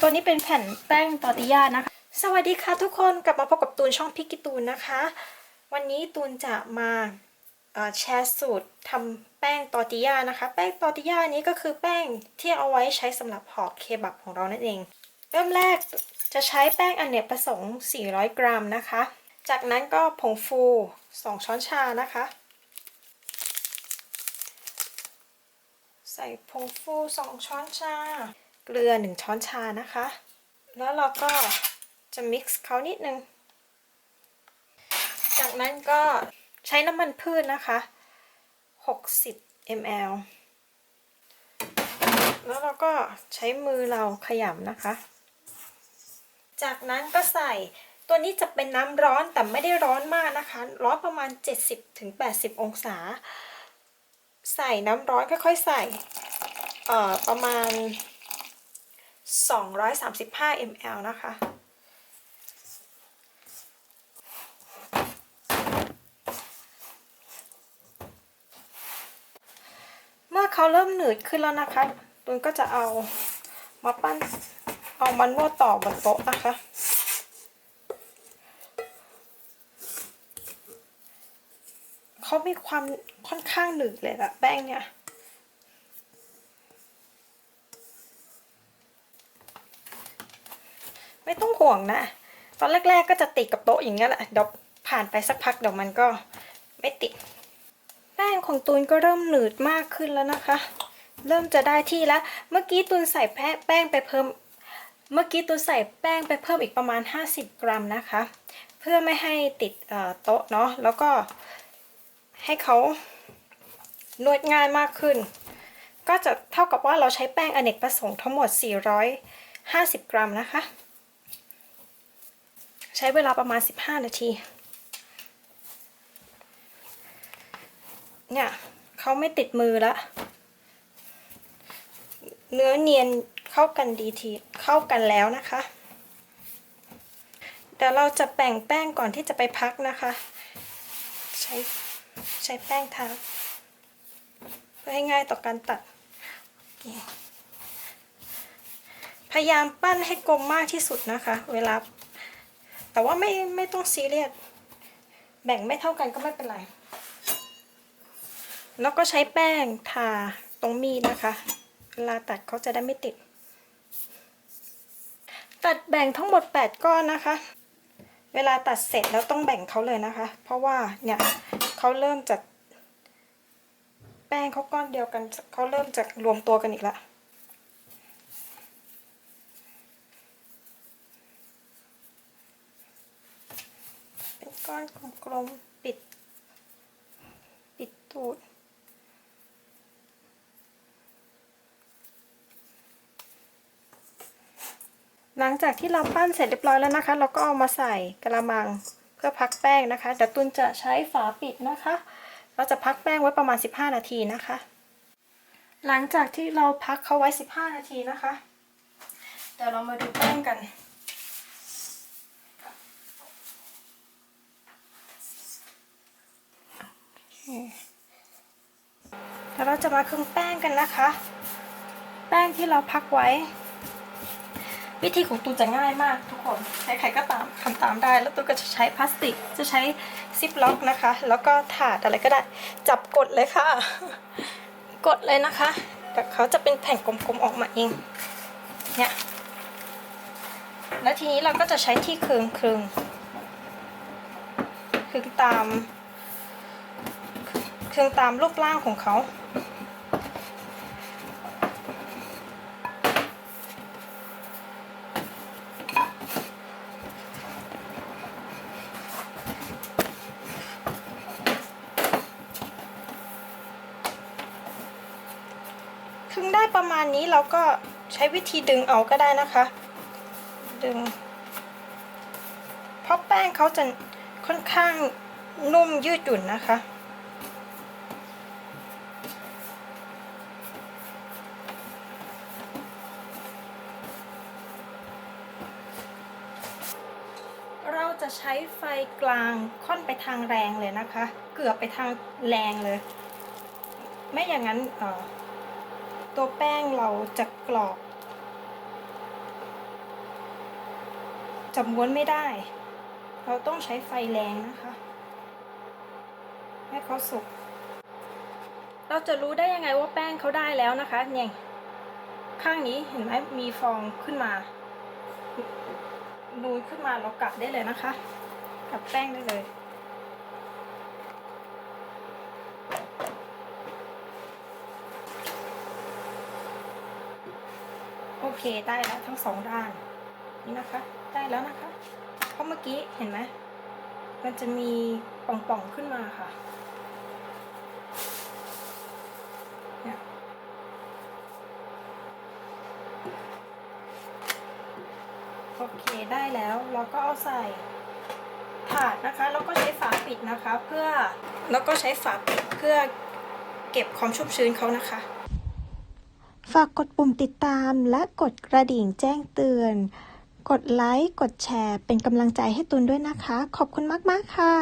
ตัวนี้เป็นแผ่นแป้งตอร์ติยานะคะ สวัสดีค่ะทุกคนกลับมาพบกับตูนช่องพิกกิตูนนะคะ วันนี้ตูนจะมาแชร์สูตรทำแป้งตอร์ติยานะคะ แป้งตอร์ติยานี้ก็คือแป้งที่เอาไว้ใช้สำหรับห่อเคบับของเรานั่นเอง เริ่มแรกจะใช้แป้งอเนกประสงค์ 400 กรัมนะคะ จากนั้นก็ผงฟู 2 ช้อนชานะคะ ใส่ผงฟู 2 ช้อนชา เกลือ 1 ช้อนชานะคะ แล้วเราก็จะ mix เขานิดนึง จากนั้นก็ใช้น้ำมันพืชนะคะ 60 ml แล้วเราก็ใช้มือเราขยำนะคะ จากนั้นก็ใส่ตัวนี้จะเป็นน้ำร้อนแต่ไม่ได้ร้อนมากนะคะ ร้อนประมาณ 70-80 องศา ใส่น้ำร้อนค่อยๆใส่ เอ่อ ประมาณ 235 ml นะคะเมื่อเขาเริ่มหนืดขึ้นแล้วนะคะตุนก็จะเอามาปั้นเอามันนวดต่อบนโต๊ะนะคะเขามีความค่อนข้างหนืดเลยอะแป้งเนี่ย ไม่ต้องห่วงนะ ตอนแรกๆก็จะติดกับโต๊ะอย่างเงี้ยแหละเดี๋ยวผ่านไปสักพักเดี๋ยวมันก็ไม่ติดแป้งของตูนก็เริ่มหนืดมากขึ้นแล้วนะคะ เริ่มจะได้ที่แล้ว เมื่อกี้ตูนใส่แป้งไปเพิ่ม เมื่อกี้ตูนใส่แป้งไปเพิ่มอีกประมาณ 50 กรัมนะคะ เพื่อไม่ให้ติดเอ่อโต๊ะเนาะ แล้วก็ให้เขานวดง่ายมากขึ้น ก็จะเท่ากับว่าเราใช้แป้งอเนกประสงค์ทั้งหมด 450 กรัมนะคะ ใช้เวลาประมาณ 15 นาที เนี่ยเขาไม่ติดมือละ เนื้อเนียนเข้ากันดีทีเข้ากันแล้วนะคะเดี๋ยวเราจะแบ่งแป้งก่อนที่จะไปพักนะคะ ใช้ใช้แป้งทาเพื่อให้ง่ายต่อการตัด พยายามปั้นให้กลมมากที่สุดนะคะ เวลา แต่ว่าไม่ไม่ต้องซีเรียสแบ่งไม่เท่ากันก็ไม่เป็นไร แล้วก็ใช้แป้งทาตรงมีดนะคะ เวลาตัดเขาจะได้ไม่ติด ตัดแบ่งทั้งหมด 8 ก้อนนะคะ เวลาตัดเสร็จแล้วต้องแบ่งเขาเลยนะคะ เพราะว่าเนี่ยเขาเริ่มจากแป้งเขาก้อนเดียวกันเขาเริ่มจากรวมตัวกันอีกและ เป็น ก้อนกลมๆปิด ปิดตูด หลังจากที่เราปั้นเสร็จเรียบร้อยแล้วนะคะ เราก็เอามาใส่กระมังเพื่อพักแป้งนะคะเดี๋ยวตุนจะใช้ฝาปิดนะคะ เราจะพักแป้งไว้ประมาณ 15 นาทีนะคะ หลังจากที่เราพักเขาไว้ 15 นาทีนะคะเดี๋ยวเรามาดูแป้งกัน เดี๋ยวเราจะมาครึ่งแป้งกันนะคะ แป้งที่เราพักไว้ วิธีของตูจะง่ายมากทุกคนใครๆก็ตามทำตามได้ แล้วตูก็จะใช้พลาสติก จะใช้ซิปล็อกนะคะ แล้วก็ถาดอะไรก็ได้ จับกดเลยค่ะ กดเลยนะคะแต่เขาจะเป็นแผ่นกลมๆออกมาเอง เนี่ย แล้วทีนี้เราก็จะใช้ที่คึงคึงคึงตาม เครื่องตามรูปร่างของเขา คึงได้ประมาณนี้เราก็ใช้วิธีดึงเอาก็ได้นะคะ ดึง เพราะแป้งเขาจะค่อนข้างนุ่มยืดหยุ่นนะคะ จะใช้ไฟกลางค่อนไปทางแรงเลยนะคะ เกือบไปทางแรงเลย ไม่อย่างนั้นตัวแป้งเราจะกรอบจะม้วนไม่ได้ เราต้องใช้ไฟแรงนะคะ ให้เขาสุก เราจะรู้ได้ยังไงว่าแป้งเขาได้แล้วนะคะเนี่ยข้างนี้เห็นไหมมีฟองขึ้นมา นูนขึ้นมาเรากลับได้เลยนะคะกลับแป้งได้เลย โอเคได้แล้วทั้งสองด้านนี่นะคะ ได้แล้วนะคะ เพราะเมื่อกี้เห็นไหมมันจะมีป่องๆขึ้นมาค่ะเนี่ยโอ เคได้แล้วเราก็เอาใส่ถาดนะคะ แล้วก็ใช้ฝาปิดนะคะ เพื่อแล้วก็ใช้ฝาปิดเพื่อเก็บความชุ่มชื้นเขานะคะ ฝากกดปุ่มติดตามและกดกระดิ่งแจ้งเตือน กดไลค์ กดแชร์ เป็นกำลังใจให้ตุนด้วยนะคะ ขอบคุณมาก ๆ ค่ะ